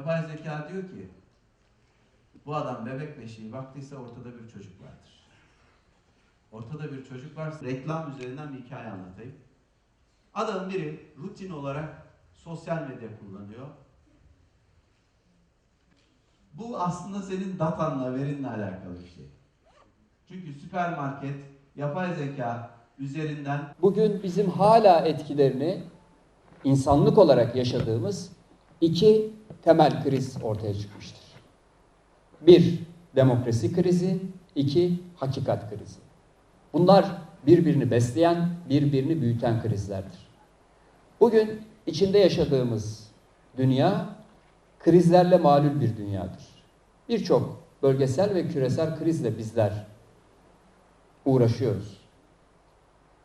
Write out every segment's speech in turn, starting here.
Yapay zeka diyor ki bu adam bebek beşiği baktıysa ortada bir çocuk vardır. Ortada bir çocuk varsa reklam üzerinden bir hikaye anlatayım. Adamın biri rutin olarak sosyal medya kullanıyor. Bu aslında senin datanla, verinle alakalı bir şey. Çünkü süpermarket, yapay zeka üzerinden Bugün bizim hala etkilerini insanlık olarak yaşadığımız iki temel kriz ortaya çıkmıştır. Bir, demokrasi krizi, iki, hakikat krizi. Bunlar birbirini besleyen, birbirini büyüten krizlerdir. Bugün içinde yaşadığımız dünya krizlerle malul bir dünyadır. Birçok bölgesel ve küresel krizle bizler uğraşıyoruz.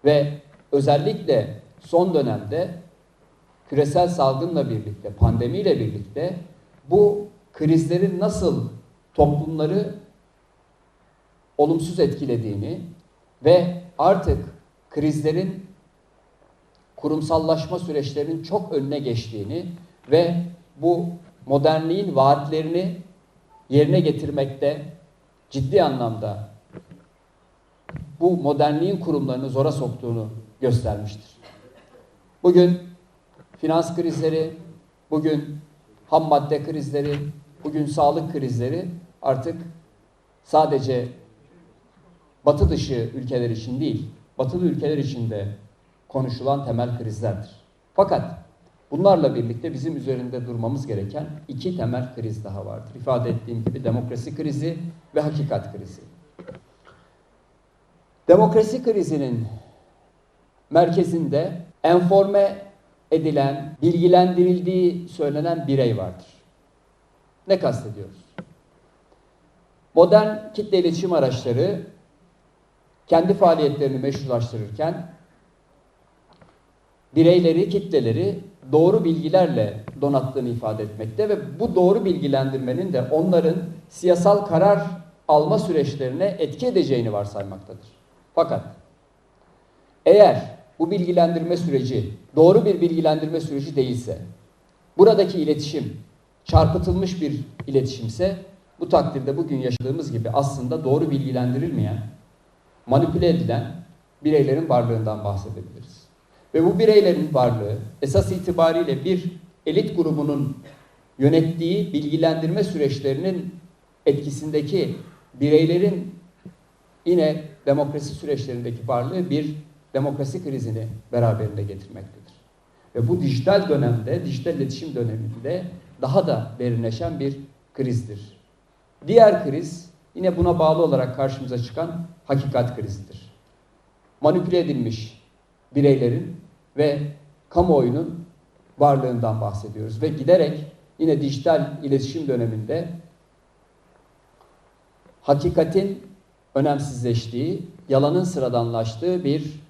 Ve özellikle son dönemde küresel salgınla birlikte, pandemiyle birlikte bu krizlerin nasıl toplumları olumsuz etkilediğini ve artık krizlerin kurumsallaşma süreçlerinin çok önüne geçtiğini ve bu modernliğin vaatlerini yerine getirmekte ciddi anlamda bu modernliğin kurumlarını zora soktuğunu göstermiştir. Bugün finans krizleri, bugün ham madde krizleri, bugün sağlık krizleri artık sadece batı dışı ülkeler için değil, batılı ülkeler için de konuşulan temel krizlerdir. Fakat bunlarla birlikte bizim üzerinde durmamız gereken iki temel kriz daha vardır. İfade ettiğim gibi demokrasi krizi ve hakikat krizi. Demokrasi krizinin merkezinde enforme edilen, bilgilendirildiği söylenen birey vardır. Ne kastediyoruz? Modern kitle iletişim araçları kendi faaliyetlerini meşrulaştırırken bireyleri, kitleleri doğru bilgilerle donattığını ifade etmekte ve bu doğru bilgilendirmenin de onların siyasal karar alma süreçlerine etki edeceğini varsaymaktadır. Fakat eğer bu bilgilendirme süreci doğru bir bilgilendirme süreci değilse, buradaki iletişim çarpıtılmış bir iletişimse, bu takdirde bugün yaşadığımız gibi aslında doğru bilgilendirilmeyen, manipüle edilen bireylerin varlığından bahsedebiliriz. Ve bu bireylerin varlığı esas itibariyle bir elit grubunun yönettiği bilgilendirme süreçlerinin etkisindeki bireylerin yine demokrasi süreçlerindeki varlığı bir demokrasi krizini beraberinde getirmektedir. Ve bu dijital dönemde, dijital iletişim döneminde daha da derinleşen bir krizdir. Diğer kriz yine buna bağlı olarak karşımıza çıkan hakikat krizidir. Manipüle edilmiş bireylerin ve kamuoyunun varlığından bahsediyoruz ve giderek yine dijital iletişim döneminde hakikatin önemsizleştiği, yalanın sıradanlaştığı bir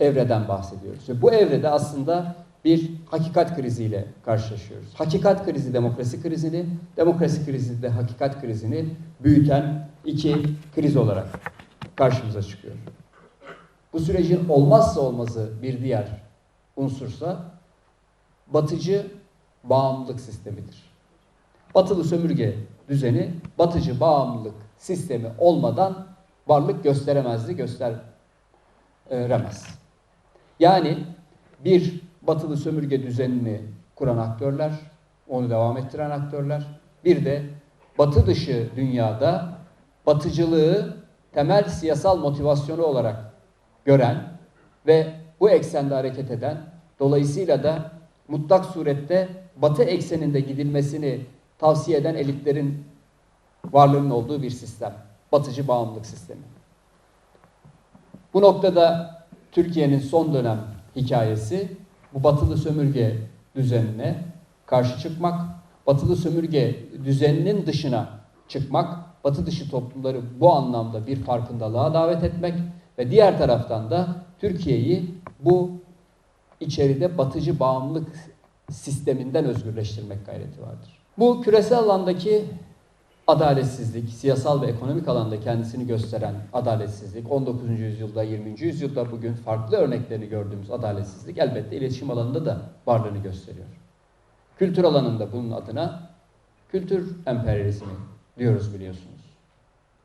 evreden bahsediyoruz. Ve bu evrede aslında bir hakikat kriziyle karşılaşıyoruz. Hakikat krizi demokrasi krizini, demokrasi krizi de hakikat krizini büyüten iki kriz olarak karşımıza çıkıyor. Bu sürecin olmazsa olmazı bir diğer unsursa batıcı bağımlılık sistemidir. Batılı sömürge düzeni batıcı bağımlılık sistemi olmadan varlık gösteremezdi, gösteremez. Yani bir batılı sömürge düzenini kuran aktörler, onu devam ettiren aktörler, bir de batı dışı dünyada batıcılığı temel siyasal motivasyonu olarak gören ve bu eksende hareket eden, dolayısıyla da mutlak surette batı ekseninde gidilmesini tavsiye eden elitlerin varlığının olduğu bir sistem. Batıcı bağımlılık sistemi. Bu noktada Türkiye'nin son dönem hikayesi bu batılı sömürge düzenine karşı çıkmak, batılı sömürge düzeninin dışına çıkmak, batı dışı toplumları bu anlamda bir farkındalığa davet etmek ve diğer taraftan da Türkiye'yi bu içeride batıcı bağımlılık sisteminden özgürleştirmek gayreti vardır. Bu küresel alandaki adaletsizlik, siyasal ve ekonomik alanda kendisini gösteren adaletsizlik, 19. yüzyılda, 20. yüzyılda bugün farklı örneklerini gördüğümüz adaletsizlik elbette iletişim alanında da varlığını gösteriyor. Kültür alanında bunun adına kültür emperyalizmi diyoruz biliyorsunuz.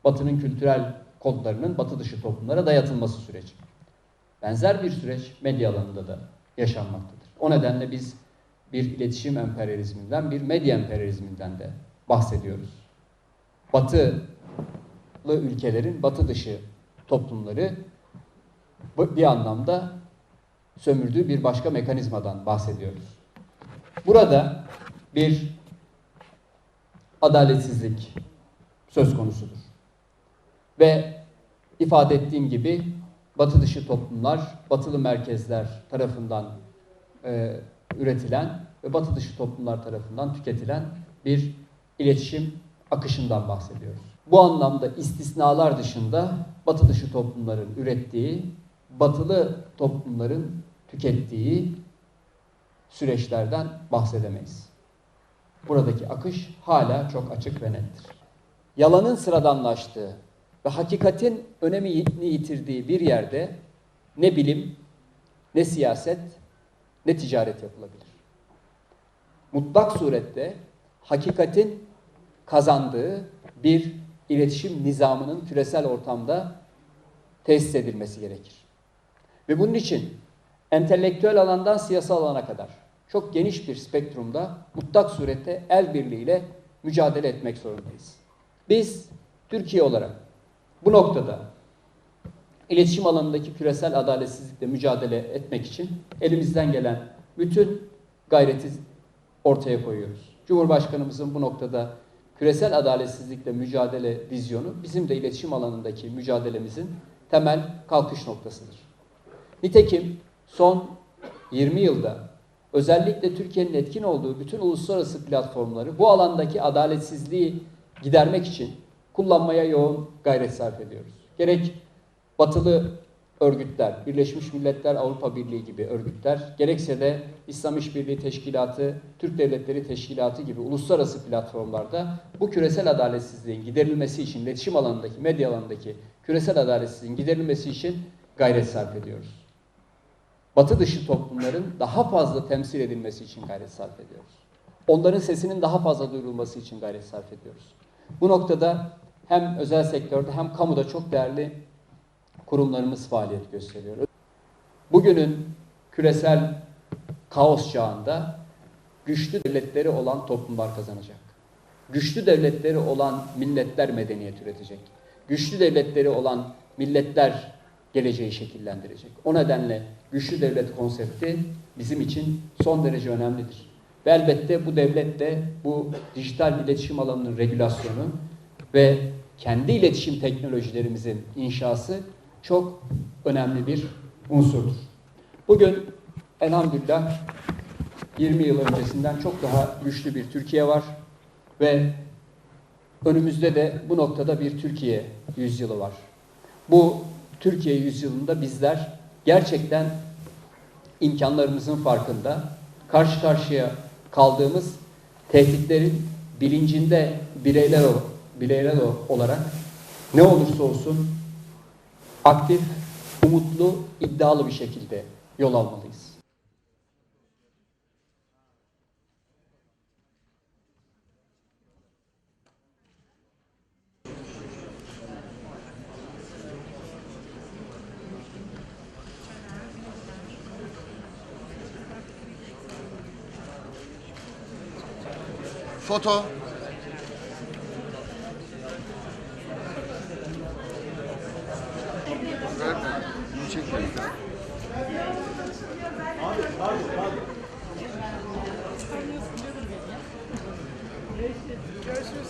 Batı'nın kültürel kodlarının batı dışı toplumlara dayatılması süreci. Benzer bir süreç medya alanında da yaşanmaktadır. O nedenle biz bir iletişim emperyalizminden, bir medya emperyalizminden de bahsediyoruz. Batılı ülkelerin batı dışı toplumları bir anlamda sömürdüğü bir başka mekanizmadan bahsediyoruz. Burada bir adaletsizlik söz konusudur. Ve ifade ettiğim gibi batı dışı toplumlar, batılı merkezler tarafından e, üretilen ve batı dışı toplumlar tarafından tüketilen bir iletişim akışından bahsediyoruz. Bu anlamda istisnalar dışında batı dışı toplumların ürettiği, batılı toplumların tükettiği süreçlerden bahsedemeyiz. Buradaki akış hala çok açık ve nettir. Yalanın sıradanlaştığı ve hakikatin önemini yitirdiği bir yerde ne bilim, ne siyaset, ne ticaret yapılabilir. Mutlak surette hakikatin kazandığı bir iletişim nizamının küresel ortamda tesis edilmesi gerekir. Ve bunun için entelektüel alandan siyasal alana kadar çok geniş bir spektrumda mutlak surette el birliğiyle mücadele etmek zorundayız. Biz Türkiye olarak bu noktada iletişim alanındaki küresel adaletsizlikle mücadele etmek için elimizden gelen bütün gayreti ortaya koyuyoruz. Cumhurbaşkanımızın bu noktada küresel adaletsizlikle mücadele vizyonu bizim de iletişim alanındaki mücadelemizin temel kalkış noktasıdır. Nitekim son 20 yılda özellikle Türkiye'nin etkin olduğu bütün uluslararası platformları bu alandaki adaletsizliği gidermek için kullanmaya yoğun gayret sarf ediyoruz. Gerek batılı örgütler, Birleşmiş Milletler Avrupa Birliği gibi örgütler, gerekse de İslam İşbirliği Teşkilatı, Türk Devletleri Teşkilatı gibi uluslararası platformlarda bu küresel adaletsizliğin giderilmesi için, iletişim alanındaki, medya alanındaki küresel adaletsizliğin giderilmesi için gayret sarf ediyoruz. Batı dışı toplumların daha fazla temsil edilmesi için gayret sarf ediyoruz. Onların sesinin daha fazla duyurulması için gayret sarf ediyoruz. Bu noktada hem özel sektörde hem kamuda çok değerli kurumlarımız faaliyet gösteriyor. Bugünün küresel kaos çağında güçlü devletleri olan toplumlar kazanacak. Güçlü devletleri olan milletler medeniyet üretecek. Güçlü devletleri olan milletler geleceği şekillendirecek. O nedenle güçlü devlet konsepti bizim için son derece önemlidir. Ve elbette bu devlet de bu dijital iletişim alanının regülasyonu ve kendi iletişim teknolojilerimizin inşası çok önemli bir unsurdur. Bugün elhamdülillah 20 yıl öncesinden çok daha güçlü bir Türkiye var ve önümüzde de bu noktada bir Türkiye yüzyılı var. Bu Türkiye yüzyılında bizler gerçekten imkanlarımızın farkında, karşı karşıya kaldığımız tehditlerin bilincinde bireyler, bireyler olarak ne olursa olsun aktif, umutlu, iddialı bir şekilde yol almalıyız. Foto. Nerede? Bunu çekelim. Abi pardon pardon. Görüşürüz.